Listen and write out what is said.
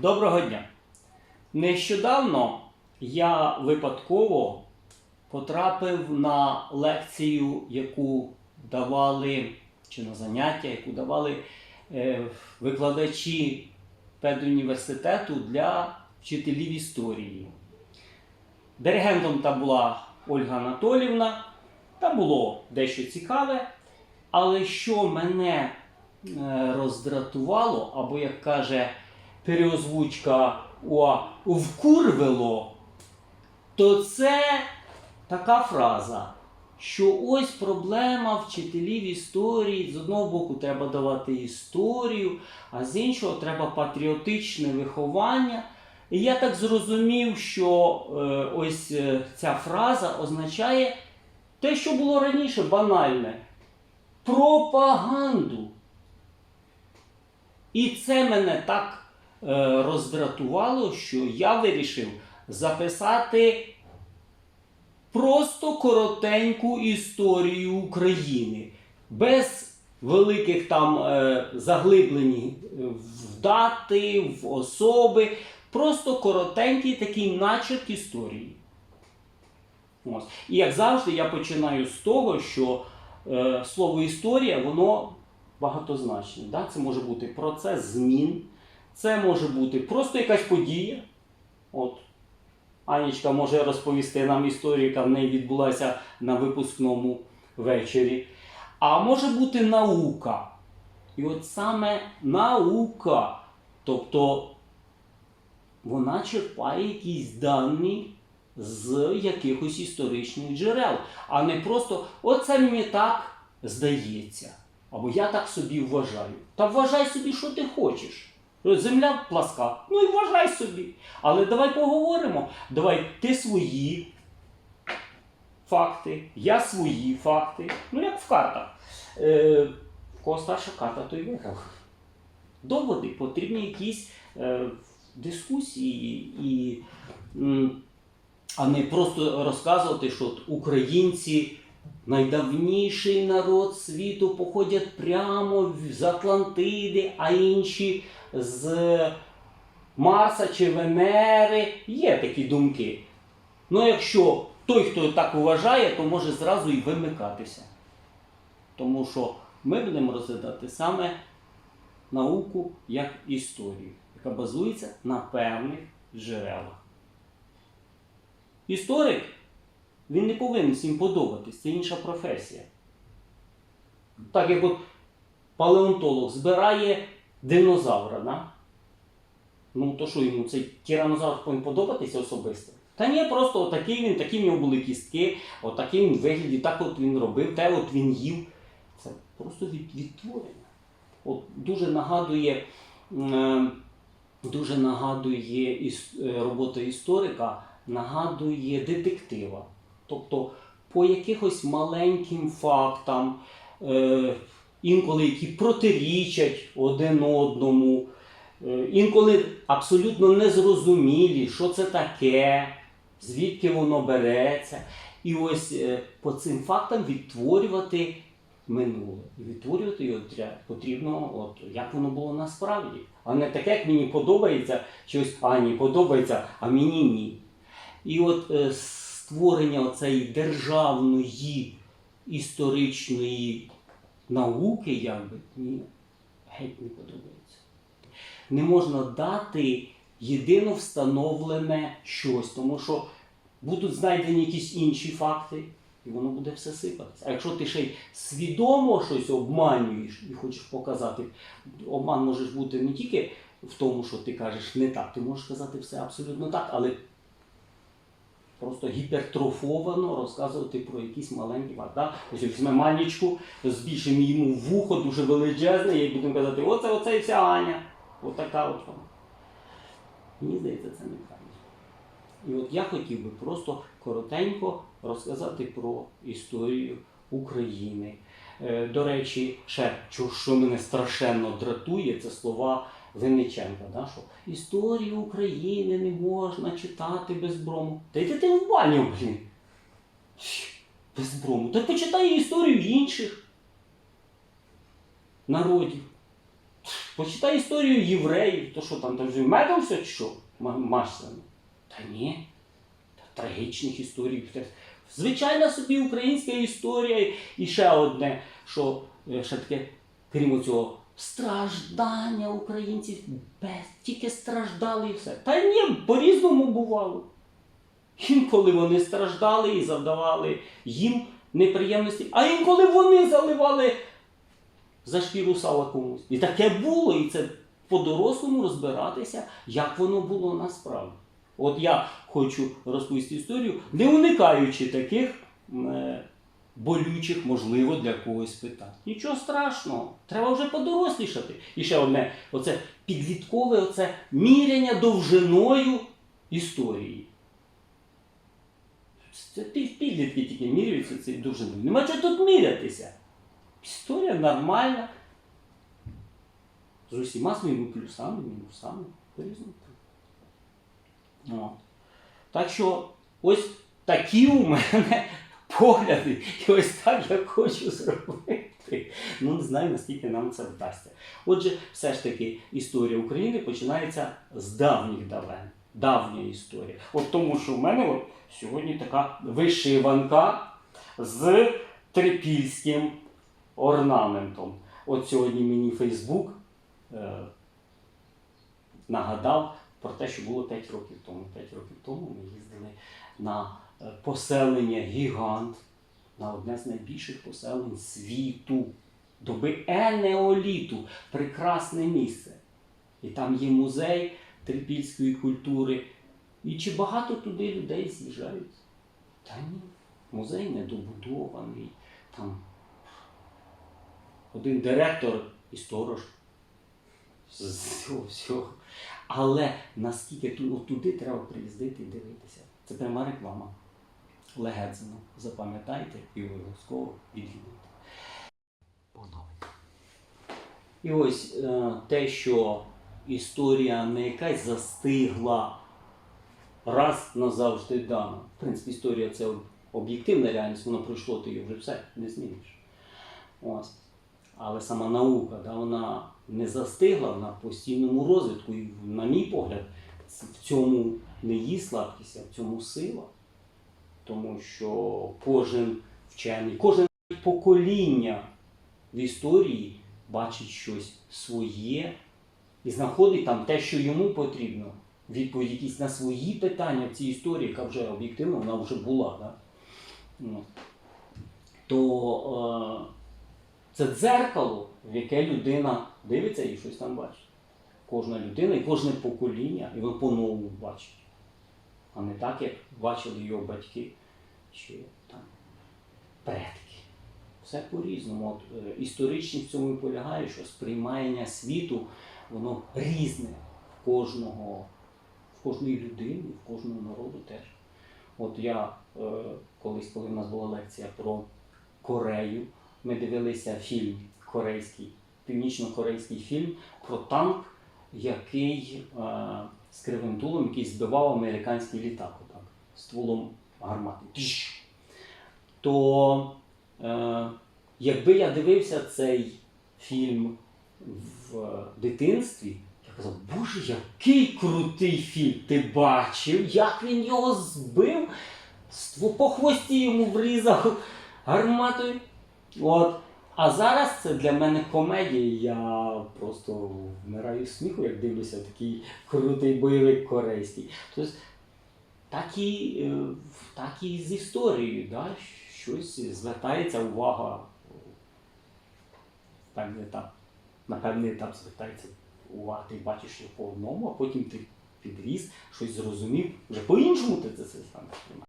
Доброго дня! Нещодавно я випадково потрапив на лекцію, яку давали, чи на заняття, яку давали е, викладачі педуніверситету для вчителів історії. Диригентом там була Ольга Анатолівна. Там було дещо цікаве, але що мене е, роздратувало, або як каже переозвучка УА вкурвило, то це така фраза, що ось проблема вчителів історії. З одного боку, треба давати історію, а з іншого треба патріотичне виховання. І я так зрозумів, що е, ось е, ця фраза означає те, що було раніше банальне пропаганду. І це мене так роздратувало, що я вирішив записати просто коротеньку історію України, без великих там е, заглиблень в дати, в особи. Просто коротенький такий начерк історії. Ось. І як завжди, я починаю з того, що е, слово історія, воно багатозначне. Да? Це може бути процес змін, це може бути просто якась подія. От. Анічка може розповісти нам історію, яка в неї відбулася на випускному вечорі. А може бути наука. І от саме наука, тобто вона черпає якісь дані з якихось історичних джерел, а не просто оце мені так здається. Або я так собі вважаю. Та вважай собі, що ти хочеш. Земля пласка, ну і вважай собі. Але давай поговоримо. Давай ти свої факти, я свої факти. Ну, як в картах. Е, в кого старша карта, той виграв. Доводи, потрібні якісь е, дискусії, і, м, а не просто розказувати, що от українці найдавніший народ світу походять прямо з Атлантиди, а інші з Марса чи Венери. Є такі думки. Ну, якщо той, хто так вважає, то може зразу і вимикатися. Тому що ми будемо розглядати саме науку як історію, яка базується на певних джерелах. Історик він не повинен всім подобатись, це інша професія. Так як от палеонтолог збирає динозавра, да? ну то що йому цей тиранозавр повинен подобатися особисто? Та ні, просто отакий він, такі в нього були кістки, отакий він вигляді, так от він робив, те от він їв. Це просто від, відтворення. От дуже нагадує, е, дуже нагадує іс, е, робота історика, нагадує детектива. Тобто по якихось маленьким фактам, е, інколи які протирічать один одному, е, інколи абсолютно незрозумілі, що це таке, звідки воно береться. І ось е, по цим фактам відтворювати минуле. І відтворювати його потрібно, от, як воно було насправді. А не таке, як мені подобається, чи ось Ані подобається, а мені ні. І от е, створення цієї державної історичної науки, якби, мені геть не подобається. Не можна дати єдино встановлене щось, тому що будуть знайдені якісь інші факти, і воно буде все сипатися. А якщо ти ще й свідомо щось обманюєш і хочеш показати, обман може бути не тільки в тому, що ти кажеш не так, ти можеш сказати все абсолютно так, але просто гіпертрофовано розказувати про якісь маленькі. Да? Ось візьмемо Анічку, збільшимо йому вухо дуже величезне, і будемо казати, оце, оце і вся Аня. Отака от вона. Мені здається, це неправильно. І от я хотів би просто коротенько розказати про історію України. Е, До речі, ще що мене страшенно дратує, це слова Винниченка, да, що історію України не можна читати без брому. Та йди ти в баню, блін. Без брому. Так почитай історію інших народів. Почитай історію євреїв, то що там, там же медом все чи що? М- Та ні. Трагічних історій. Звичайна собі українська історія. І ще одне, що е, ще таке, крім цього, страждання українців, без, тільки страждали і все. Та ні, по-різному бувало. Інколи вони страждали і завдавали їм неприємності, а інколи вони заливали за шкіру сала комусь. І таке було, і це по-дорослому розбиратися, як воно було насправді. От я хочу розповісти історію, не уникаючи таких е, болючих, можливо, для когось питань. Нічого страшного, треба вже подорослішати. І ще одне, оце підліткове оце міряння довжиною історії. Це підлітки тільки міряються цією довжиною. Нема чого тут мірятися. Історія нормальна. З усіма своїми плюсами, мінусами. По-різному. Так що ось такі у мене погляди. І ось так я хочу зробити. Ну, не знаю, наскільки нам це вдасться. Отже, все ж таки, історія України починається з давніх давен. Давня історія. От тому, що в мене от сьогодні така вишиванка з трипільським орнаментом. От сьогодні мені Фейсбук е, нагадав про те, що було 5 років тому. 5 років тому ми їздили на поселення Гігант, на одне з найбільших поселень світу, доби енеоліту. Прекрасне місце. І там є музей трипільської культури. І чи багато туди людей з'їжджають? Та ні. Музей недобудований. Там один директор і сторож з цього всього. Але наскільки туди треба приїздити і дивитися. Це пряма реклама. Легедзено. Запам'ятайте і обов'язково відвідайте. Погнали. І ось е, те, що історія не якась застигла раз назавжди дана. В принципі, історія це об'єктивна реальність, воно пройшло, ти її вже все не зміниш. Ось. Але сама наука, да, вона не застигла, вона в постійному розвитку. І, на мій погляд, в цьому не її слабкість, а в цьому сила. Тому що кожен вчений, кожен покоління в історії бачить щось своє і знаходить там те, що йому потрібно. Відповідь якісь на свої питання в цій історії, яка вже об'єктивно вона вже була. Да? Ну. То е, це дзеркало, в яке людина дивиться і щось там бачить. Кожна людина і кожне покоління, і воно по-новому бачить. А не так, як бачили його батьки чи там предки. Все по-різному. Е, історичність в цьому і полягає, що сприймання світу, воно різне в кожного, в кожної людини, в кожного народу теж. От я е, колись, коли в нас була лекція про Корею, ми дивилися фільм корейський, північно-корейський фільм про танк, який е, з кривим дулом, який збивав американський літак, отак, стволом гармати. То е, якби я дивився цей фільм в е, дитинстві, я казав, Боже, який крутий фільм! Ти бачив, як він його збив, по хвості йому врізав гарматою. От. А зараз це для мене комедія. Я просто вмираю сміху, як дивлюся такий крутий бойовик корейський. Тобто, так і, е, так і з історією, да? щось звертається увага в певний етап. На певний етап звертається увага, ти бачиш його по одному, а потім ти підріс, щось зрозумів, вже по-іншому ти це саме сприймаєш.